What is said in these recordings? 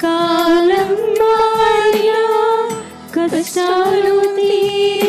కాలం మారినా కష్టాలు తీరి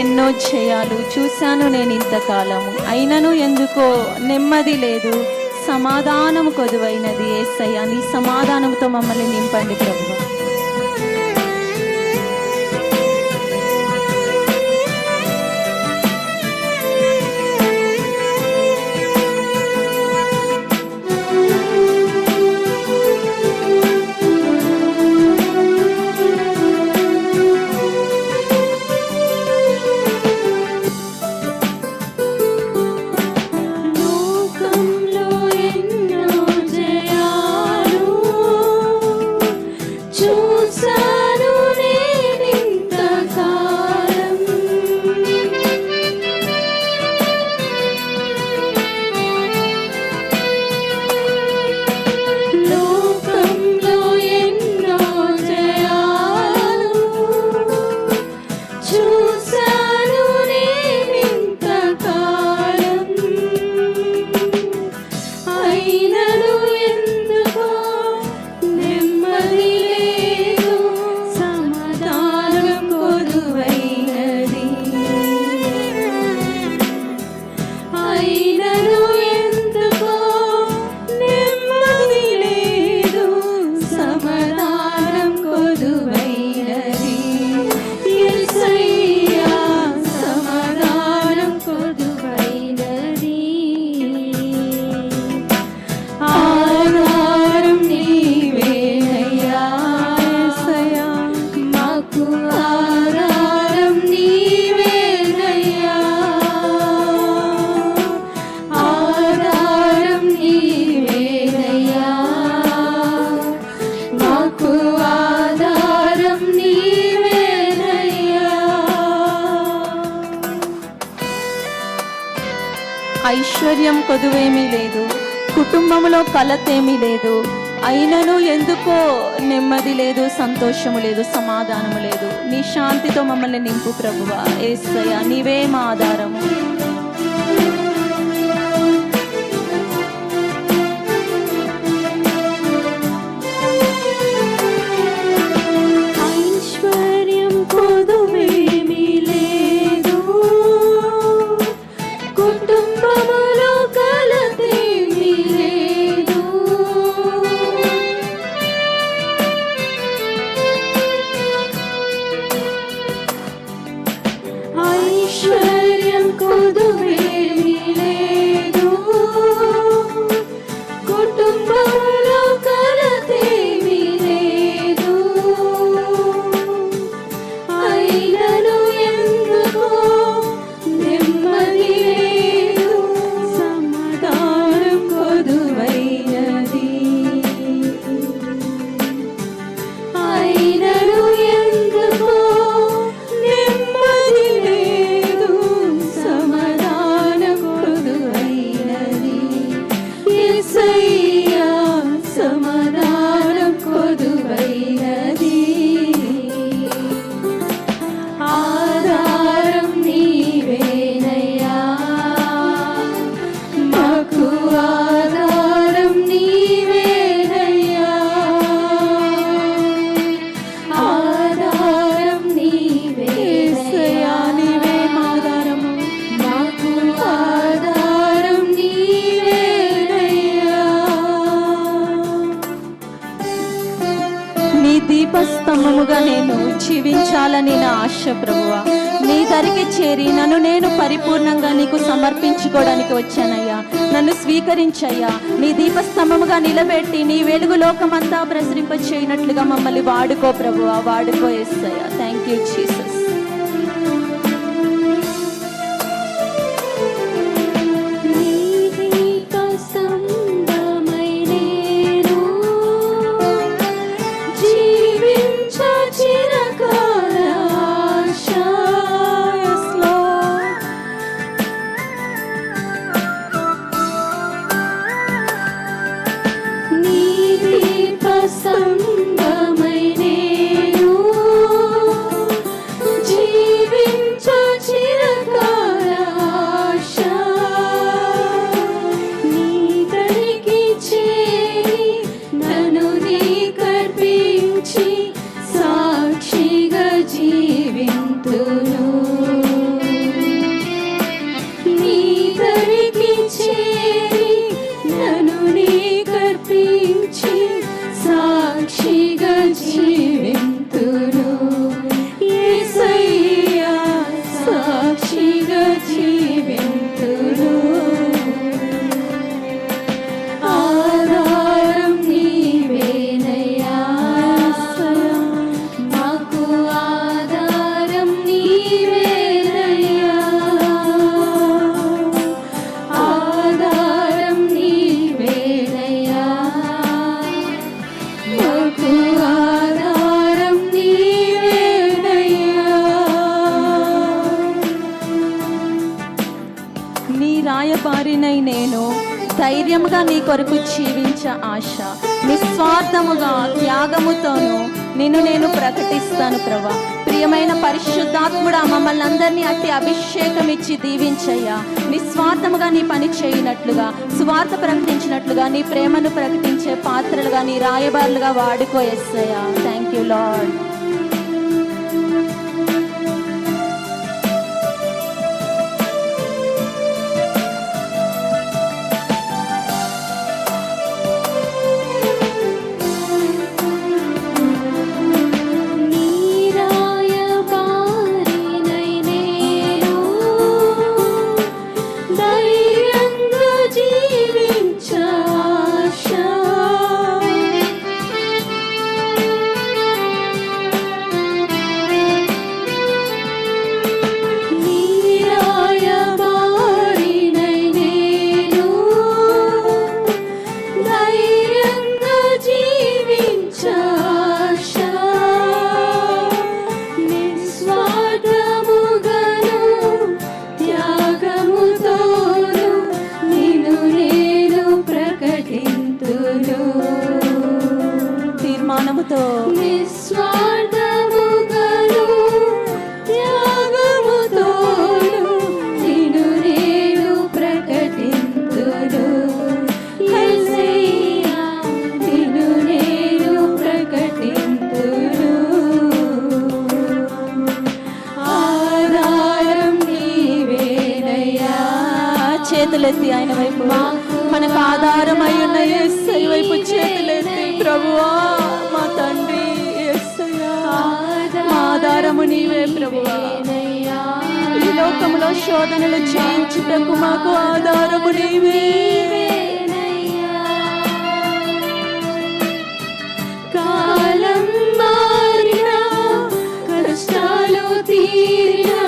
ఎన్నో జయాలు చూశాను నేను ఇంతకాలము. అయినను ఎందుకో నెమ్మది లేదు. సమాధానము కొదువైనది ఏసయ్య నీ సమాధానంతో మమ్మల్ని నింపండి ప్రభు అయినను ఆధారం నీవేనయ్యా. ఐశ్వర్యం కొదువేమీ లేదు కుటుంబంలో కలతేమీ లేదు అయినను ఎందుకో నెమ్మది లేదు సంతోషము లేదు సమాధానము లేదు. నీ శాంతితో మమ్మల్ని నింపు ప్రభువ ఏసయ్య నీవే మా ఆధారము. జీవించాలని నా ఆశ ప్రభువా. నీ ధరికి చేరి నన్ను నేను పరిపూర్ణంగా నీకు సమర్పించుకోవడానికి వచ్చానయ్యా. నన్ను స్వీకరించయ్యా. నీ దీపస్తంభముగా నిలబెట్టి నీ వెలుగు లోకమంతా ప్రసరింప చేయనట్లుగా మమ్మల్ని వాడుకో ప్రభువా. వాడుకో ఎస్సయ్యా థ్యాంక్ యూ జీసస్ 七个七。ధైర్యముగా నీ కొరకు జీవించ ఆశ. నిస్వార్థముగా త్యాగముతోను నిన్ను నేను ప్రకటిస్తాను ప్రభా. ప్రియమైన పరిశుద్ధాత్ముడా మమ్మల్ని అందరినీ అట్టి అభిషేకం ఇచ్చి దీవించయ్యా. నిస్వార్థముగా నీ పని చేయనట్లుగా స్వార్థ ప్రకటించినట్లుగా నీ ప్రేమను ప్రకటించే పాత్రలుగా నీ రాయబారులుగా వాడుకో థ్యాంక్ యూ లాడ్ ఈ లోకములో శోధనలు చేయించుటకు మాకు ఆధారము నీవే. కాలం మారినా కష్టాలు తీరినా